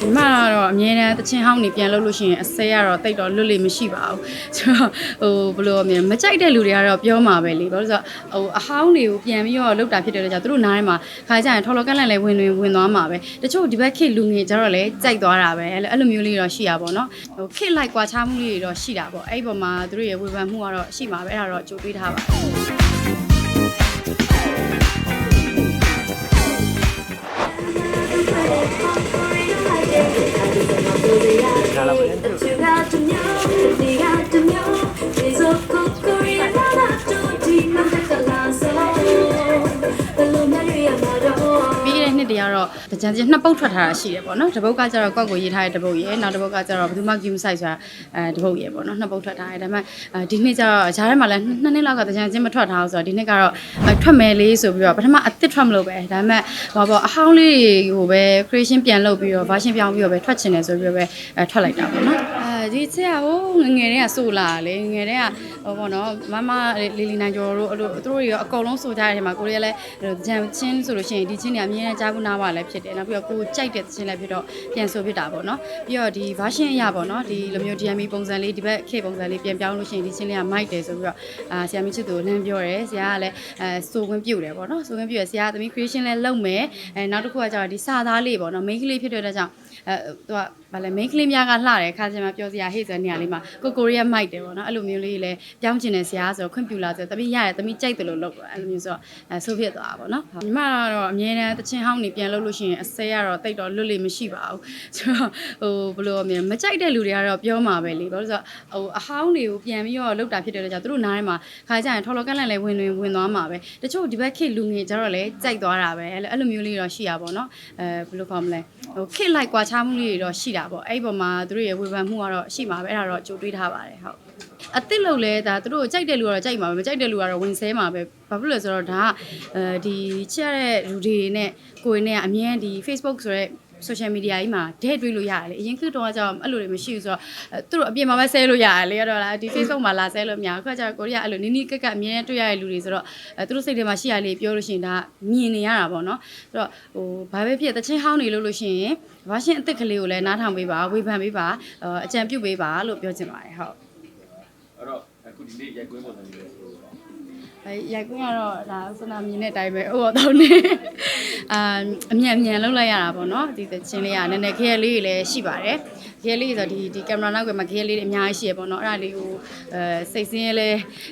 ဒီမှာတော့အမြဲတမ်းတချင်းဟောင်းနေပြန်လို့လို့ရှိရင်အစဲကတော့တိတ်တော့လွတ်လိမ့်မရှိပါဘူးဆိုတော့ဟိုဘယ်လိုအမြင်မကြိုက်တဲ့လူတွေကတော့ပြောမှာပဲလေဘာလို့လဲဆိုတော့ဟိုအဟောင်းတွေကိုပြန်ပြီးတော့လောက်တာဖြစ်တယ်လို့ကြာသူတို့နားထဲမှာခါကြရင်ထော်လော်ကန့်လန့်လည်းဝင်ဝင်ဝင်သွားမှာပဲတချို့ဒီဘက်ခေတ်လူငယ်ကျတော့လည်းကြိုက်သွားတာပဲအဲ့လိုအဲ့လိုမျိုးလေးတော့ရှိရပါတော့ဟိုခေတ်လိုက်ကွာခြားမှုလေးတွေတော့ရှိတာပေါ့အဲ့ဒီပေါ်မှာသူတို့ရဲ့ဝေဖန်မှုကတော့ရှိမှာပဲအဲ့ဒါတော့ကြိုတွေးထားပါ တ ည်းကတော့တကြံချင်းနှစ်ပုတ်ထွက်ထားတာရှိတယ်ပေါ့နော်တစ်ပုတ်ကကျတော့ကောက်ကိုရေးထားတဲ့တစ်ပုတ်ရယ်နောက်တစ်ပုတ်ကကျတော့ဘယ်သူမှ game site ဆိုတာအဲတစ်ပုတ်ရယ်ပေါ့နော်နှစ်ပုတ်ထွက်ထားတယ်ဒါပေမဲ့အဲဒီနှစ်ကျတော့ဂျားထဲမှာလည်းနှစ်နှစ်လောက်ကတကြံချင်းမထွက်ထားဘူးဆိုတော့ဒီနှစ်ကတော့ထွက်မယ်လေးဆိုပြီးတော့ပထမအသစ်ထွက်မလို့ပဲဒါပေမဲ့ဟောပေါ့အဟောင်းလေးတွေကိုပဲ creation ပြန်လုပ်ပြီးတော့ version ပြောင်းပြီးတော့ပဲထွက်ချင်တယ်ဆိုပြီးတော့ပဲအဲထွက်လိုက်တာပေါ့နော်အဲဒီချက်ကဟိုငငယ်တည်းကစိုးလာလေငငယ်တည်းကဟိုပေါ့နော်မမလီလီနိုင်ကျော်တို့အဲ့လိုသူတို့တွေရောအကုန်လုံးစိုးကြတဲ့ထဲမှာကိုရီးယားလည်းဂျန်ချင်းဆိုလို့ရှိရင်ဒီချင်းတွေအမြဲတမ်းကြားဘူးနားပါလည်းဖြစ်တယ်နောက်ပြီးတော့ကိုကြိုက်တဲ့ချင်းလည်းဖြစ်တော့ပြန်ဆိုဖြစ်တာပေါ့နော်ပြီးတော့ဒီ version အရပေါ့နော်ဒီလိုမျိုး DMI ပုံစံလေးဒီဘက် K ပုံစံလေးပြန်ပြောင်းလို့ရှိရင်ဒီချင်းလေးက mic တယ်ဆိုပြီးတော့အာဆရာမချစ်သူကိုလမ်းပြောတယ်ဆရာကလည်းအဲစိုးခွင့်ပြုတ်တယ်ပေါ့နော်စိုးခွင့်ပြုတ်ရဆရာကသမီး creation လည်းလုပ်မယ်အဲနောက်တစ်ခုကကျတော့ဒီစာသားလေးပေါ့နော် main ကလေးဖြစ်တဲ့အတွက်ကြောင့်အဲသူကဗာလဲ main ကလေးများကလှတယ်ခါကျမှပြောစရာဟေ့ဆိုတဲ့နေရာလေးမှာကိုကိုရီးယား mic တယ်ပေါ့နော်အဲ့လိုမျိုးလေးလည်းပြောင်းကျင်တယ်ဆရာဆိုတော့ခွင့်ပြုလာဆိုတော့သမီးရတယ်သမီးကြိုက်တယ်လို့လုပ်တယ်အဲ့လိုမျိုးဆိုတော့အဲဆိုဖြစ်သွားတာပေါ့နော်ညီမကတော့အမြဲတမ်းတချင်းဟောင်းနေပြန်လို့လို့ရှိရင်အစဲကတော့တိတ်တော့လွတ်လိမ့်မရှိပါဘူးဆိုတော့ဟိုဘယ်လိုအမြင်မကြိုက်တဲ့လူတွေကတော့ပြောမှာပဲလေဘာလို့လဲဆိုတော့ဟိုအဟောင်းတွေကိုပြန်ပြီးတော့လောက်တာဖြစ်တယ်လို့ကြာသူတို့နားထဲမှာခါကြရင်ထော်လော်ကန့်လန့်လည်းဝင်ဝင်ဝင်သွားမှာပဲတချို့ဒီဘက်ခေတ်လူငယ်ကျတော့လည်းကြိုက်သွားတာပဲအဲ့လိုအဲ့လိုမျိုးလေးတော့ရှိရပါတော့အဲဘယ်လိုခေါ်မလဲဟိုခေတ်လိုက်ကွာခြားမှုလေးတွေတော့ရှိတာပေါ့အဲ့ဒီပေါ်မှာသူတို့ရဲ့ဝေဖန်မှုကတော့ရှိမှာပဲအဲ့ဒါတော့ကြိုတွေးထားပါတယ်ဟုတ် အစ်စ်လို့လဲဒါသူတို့ကြိုက်တဲ့လူကတော့ကြိုက်မှာပဲမကြိုက်တဲ့လူကတော့ဝင်ဆဲမှာပဲဘာဖြစ်လို့လဲဆိုတော့ဒါကအဲဒီချက်ရတဲ့လူတွေနဲ့ကိုယ်နဲ့ကအမြဲဒီ Facebook ဆိုရဲ social media ကြီးမှာဒဲ့တွေ့လို့ရတယ်လေအရင်ခေတ်တော့ကကြောင့်အဲ့လိုတွေမရှိဘူးဆိုတော့အဲသူတို့အပြင်မှာပဲဆဲလို့ရတယ်လေရတော့လားဒီ Facebook မှာလာဆဲလို့မရဘူးခါကျတော့ကိုရီးယားအဲ့လိုနီးနီးကက်ကက်အမြဲတွေ့ရတဲ့လူတွေဆိုတော့အဲသူတို့စိတ်ထဲမှာရှိရလေပြောလို့ရှိရင်ဒါမြင်နေရတာပေါ့နော်ဆိုတော့ဟိုဘာပဲဖြစ်တချင်းဟောင်းနေလို့လို့ရှိရင်ဘာရှင်အစ်စ်ကလေးကိုလည်းနားထောင်ပေးပါဝေဖန်ပေးပါအကြံပြုပေးပါလို့ပြောချင်ပါတယ်ဟုတ် အဲ့တော့အခုဒီနေ့ရိုက်ကွင်းပုံစံလေးပဲဆိုတော့အဲရိုက်ကွင်းကတော့ဒါစနာမြင်တဲ့အတိုင်းပဲဟိုတော့နေအာအမြန်အမြန်လောက်လိုက်ရတာပေါ့နော်ဒီသချင်းလေးကနည်းနည်းခဲလေးတွေလည်းရှိပါတယ်ခဲလေးဆိုဒီဒီကင်မရာနောက်ကမှာခဲလေးတွေအများကြီးရှိရပေါ့နော်အဲ့ဒါလေးကိုအဲစိတ်ဆင်းရဲလဲ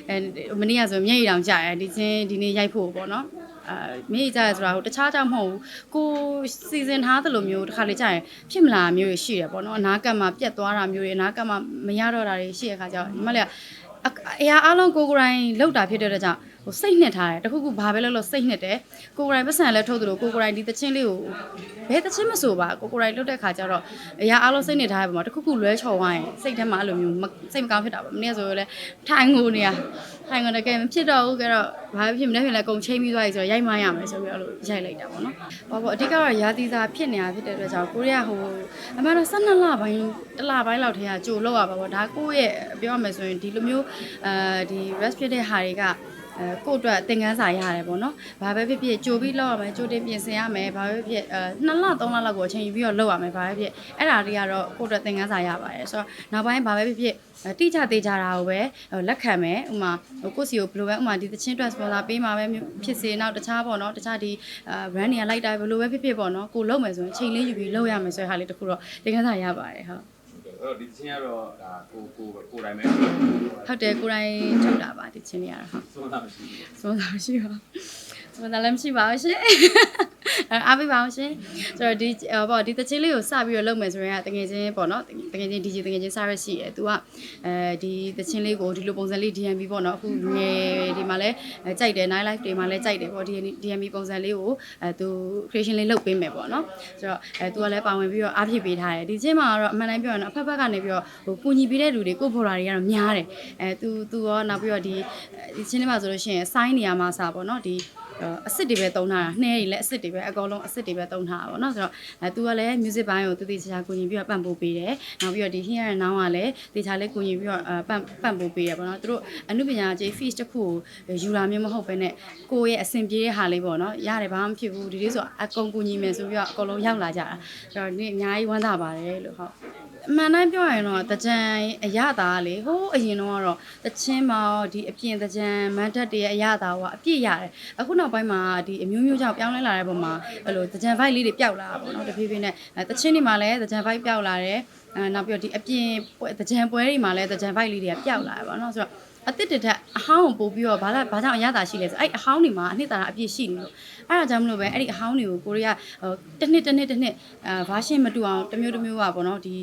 အဲမနေ့ကဆိုမျက်ရည်တောင်ကျရဲဒီချင်းဒီနေ့ရိုက်ဖို့ပေါ့နော် အာမြေကြရဆိုတာဟိုတခြားကြောင့်မဟုတ်ဘူးကိုစီစဉ်ထားသလိုမျိုးတစ်ခါလေကြာရင်ဖြစ်မလာမျိုးတွေရှိတယ်ပေါ့နော်အနာကတ်မှာပြတ်သွားတာမျိုးတွေအနာကတ်မှာမရတော့တာတွေရှိရခါကျတော့ဒီမလေးကအရာအလုံးကိုကိုယ်တိုင်လောက်တာဖြစ်တဲ့အတွက်ကြောင့် ဟိုစိတ်နှစ်ထားတယ်တခုခုဘာပဲလုပ်လို့စိတ်နှစ်တယ်ကိုကိုယ်တိုင်ပတ်စံလည်းထုတ်သလိုကိုကိုယ်တိုင်ဒီတချင်းလေးကိုဘယ်တချင်းမဆိုပါကိုကိုယ်တိုင်လုပ်တဲ့ခါကျတော့အရာအလုံးစိတ်နှစ်ထားရပါမှာတခုခုလွဲချော်သွားရင်စိတ်ထဲမှာအဲ့လိုမျိုးစိတ်မကောင်းဖြစ်တာပေါ့မနေ့ဆိုရင်လည်းထိုင်ငိုနေရထိုင်ငိုနေကြမဖြစ်တော့ဘူးကြတော့ဘာဖြစ်မလဲဖြစ်လဲကုံချိန်ပြီးသွားပြီဆိုတော့ရိုက်မှရမယ်ဆိုပြီးအဲ့လိုရိုက်လိုက်တာပေါ့နော်ဟောပေါ့အဓိကတော့ရာသီစာဖြစ်နေတာဖြစ်တဲ့အတွက်ကြောင့်ကိုရီးယားဟိုအမှန်တော့12လပိုင်းတစ်လပိုင်းလောက်ထဲကကြိုလောက်ရပါပေါ့ဒါကိုယ့်ရဲ့ပြောရမယ်ဆိုရင်ဒီလိုမျိုးအဲဒီ rest ဖြစ်တဲ့ဟာတွေက အဲကိုယ့်အတွက်သင်ခန်းစာရတယ်ပေါ့နော်။ဘာပဲဖြစ်ဖြစ်ကြိုပြီးလောက်ရမယ်ကြိုတင်ပြင်ဆင်ရမယ်ဘာပဲဖြစ်ဖြစ်အဲ2လ3လလောက်ကိုအချိန်ယူပြီးတော့လောက်ရမယ်ဘာပဲဖြစ်အဲ့ဒါတွေကတော့ကိုယ့်အတွက်သင်ခန်းစာရပါတယ်ဆိုတော့နောက်ပိုင်းဘာပဲဖြစ်ဖြစ်အဲတိကျသေးကြတာကိုပဲဟိုလက်ခံမယ်ဥမာဟိုကိုယ့်စီကိုဘယ်လိုပဲဥမာဒီသချင်းအတွက် sponsor ပေးမှာပဲဖြစ်စေနောက်တခြားပေါ့နော်တခြားဒီအဲ brand တွေကလိုက်တာဘယ်လိုပဲဖြစ်ဖြစ်ပေါ့နော်ကိုလုံးမယ်ဆိုရင်ချိန်လေးယူပြီးလောက်ရမယ်ဆိုတဲ့ဟာလေးတခုတော့သင်ခန်းစာရပါတယ်ဟုတ်အဲ့ တော့ဒီချင်းကတော့ဒါကိုကိုကိုတိုင်းပဲဟုတ်တယ်ကိုယ်တိုင်ထုတ်တာပါဒီချင်းလေးကတော့ဟုတ်သုံးတာမရှိဘူးစွမ်းသာမရှိပါစွမ်းသာလည်းမရှိပါဘူးရှင် အားပေးပါအောင်ရှင်ဆိုတော့ဒီပေါ့ဒီတချင်းလေးကိုစပြီးတော့လုပ်မယ်ဆိုရင်ကတကယ်ချင်းပေါ့နော်တကယ်ချင်း DJ တကယ်ချင်းစရရှိတယ်သူကအဲဒီတချင်းလေးကိုဒီလိုပုံစံလေး DMB ပေါ့နော်အခုငယ်ဒီမှာလဲကြိုက်တယ် night life တွေမှာလဲကြိုက်တယ်ပေါ့ DMB ပုံစံလေးကိုအဲသူ creation လေးလုပ်ပေးမယ်ပေါ့နော်ဆိုတော့အဲသူကလဲပါဝင်ပြီးတော့အားဖြည့်ပေးထားတယ်ဒီချင်းမှာတော့အမှန်တိုင်းပြောရင်အဖက်ဖက်ကနေပြီးတော့ဟိုကူညီပေးတဲ့လူတွေကိုဖော်တာတွေကတော့များတယ်အဲသူသူရောနောက်ပြီးတော့ဒီဒီချင်းလေးမှာဆိုလို့ရှိရင် sign နေရာမှာစာပေါ့နော်ဒီ အစ်စ်တွေပဲတုံးထားတာနှဲတွေလည်းအစ်စ်တွေပဲအကောင်လုံးအစ်စ်တွေပဲတုံးထားတာပေါ့နော်ဆိုတော့အဲသူကလည်း music ဘိုင်းကိုတည်တည်ချာချာကူညီပြီးတော့ပံ့ပိုးပေးတယ်နောက်ပြီးတော့ဒီ here and now ကလည်းတေချာလေးကူညီပြီးတော့အဲပံ့ပံ့ပိုးပေးတယ်ပေါ့နော်သူတို့အမှုပညာကြီး fees တစ်ခုကိုယူလာမျိုးမဟုတ်ဘဲနဲ့ကိုယ့်ရဲ့အဆင်ပြေတဲ့ဟာလေးပေါ့နော်ရတယ်ဘာမှမဖြစ်ဘူးဒီလေးဆိုအကုန်ကူညီမယ်ဆိုပြီးတော့အကုန်လုံးရောက်လာကြတာဆိုတော့ဒီနေ့အများကြီးဝမ်းသာပါတယ်လို့ဟုတ် အမှန်တိုင်းပြောရရင်တော့တကြံအရသာကလေဟိုးအရင်တော့ကတော့တချင်းမောင်ဒီအပြင်တကြံမန်တက်တွေရဲ့အရသာကအပြည့်ရတယ်အခုနောက်ပိုင်းမှာဒီအမျိုးမျိုးကြောင့်ပြောင်းလဲလာတဲ့ပုံမှာအဲ့လိုတကြံ vibe လေးတွေပျောက်လာတာပေါ့နော်တဖြည်းဖြည်းနဲ့အဲတချင်းတွေမှာလည်းတကြံ vibe ပျောက်လာတယ်အဲနောက်ပြီးတော့ဒီအပြင်ပွဲတကြံပွဲတွေမှာလည်းတကြံ vibe လေးတွေကပျောက်လာတယ်ပေါ့နော်ဆိုတော့အတစ်တစ်ထက် အဟောင်းကိုပို့ပြီးတော့ဘာလဲဘာကြောင့်အရသာရှိလဲဆိုအဲ့အဟောင်းတွေမှာအနှစ်သာရအပြည့်ရှိနေလို့အဲ့ဒါကြောင့်မလို့ပဲအဲ့ဒီအဟောင်းတွေကိုကိုရီးယားဟိုတစ်နှစ်တစ်နှစ်တစ်နှစ်အဲ version မတူအောင်တစ်မျိုးတစ်မျိုးကပေါ့နော်ဒီ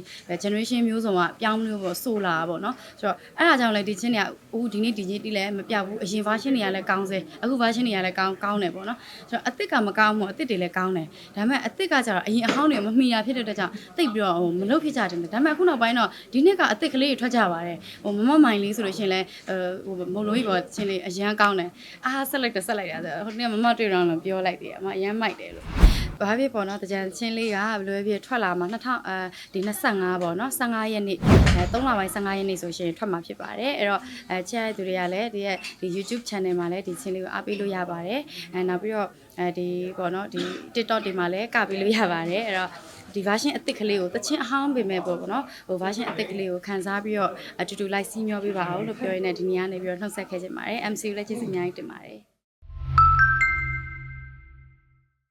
generation မျိုးစုံကပြောင်းလို့ပေါ့ဆိုလာပေါ့နော်ဆိုတော့အဲ့ဒါကြောင့်လည်းဒီချင်းတွေကဦးဒီနေ့ဒီချင်းတီးလည်းမပြောက်ဘူးအရင် version တွေကလည်းကောင်းစေအခု version တွေကလည်းကောင်းကောင်းတယ်ပေါ့နော်ဆိုတော့အစ်စ်ကမကောင်းဘူးအစ်စ်တွေလည်းကောင်းတယ်ဒါပေမဲ့အစ်စ်ကကျတော့အရင်အဟောင်းတွေမမီရဖြစ်တဲ့အတွက်ကြောင့်တိတ်ပြီးတော့ဟိုမလုပ်ဖြစ်ကြတယ်ဒါပေမဲ့အခုနောက်ပိုင်းတော့ဒီနှစ်ကအစ်စ်ကလေးတွေထွက်ကြပါတယ်ဟိုမမမိုင်လေးဆိုလို့ရှိရင်လည်းဟိုမုံလို့ကြီးပေါ့ချင်းလေးအရန်ကောင်းတယ်အားဆက်လိုက်တော့ဆက်လိုက်တာဆိုဟိုနေ့မမတွေ့တော့လည်းပြောလိုက်တယ်အမအရန်မိုက်တယ်လို့ဘာဖြစ်ပေါ့နော်တကြံချင်းလေးကဘယ်လိုပဲဖြစ်ထွက်လာမှာ2000အဲဒီ25ပေါ့နော်15ရက်နေ့အဲ3လပိုင်း15ရက်နေ့ဆိုရှင်ထွက်မှာဖြစ်ပါတယ်အဲ့တော့အဲချဲ့တဲ့သူတွေကလည်းဒီရဲ့ဒီ YouTube channel မှာလည်းဒီချင်းလေးကိုအားပေးလို့ရပါတယ်အဲနောက်ပြီးတော့အဲဒီပေါ့နော်ဒီ TikTok တွေမှာလည်းကပေးလို့ရပါတယ်အဲ့တော့ ဒီ version အသစ်ကလေးကိုတချင်းအဟောင်းပေမဲ့ပေါ့ဗောနော်ဟို version အသစ်ကလေးကိုခန်းစားပြီးတော့အတူတူလိုက်စီးမျောပေးပါအောင်လို့ပြောရင်းနဲ့ဒီနေ့ကနေပြီးတော့နှုတ်ဆက်ခဲ့ချင်ပါတယ် MC ကိုလည်းကျေးဇူးအများကြီးတင်ပါတယ်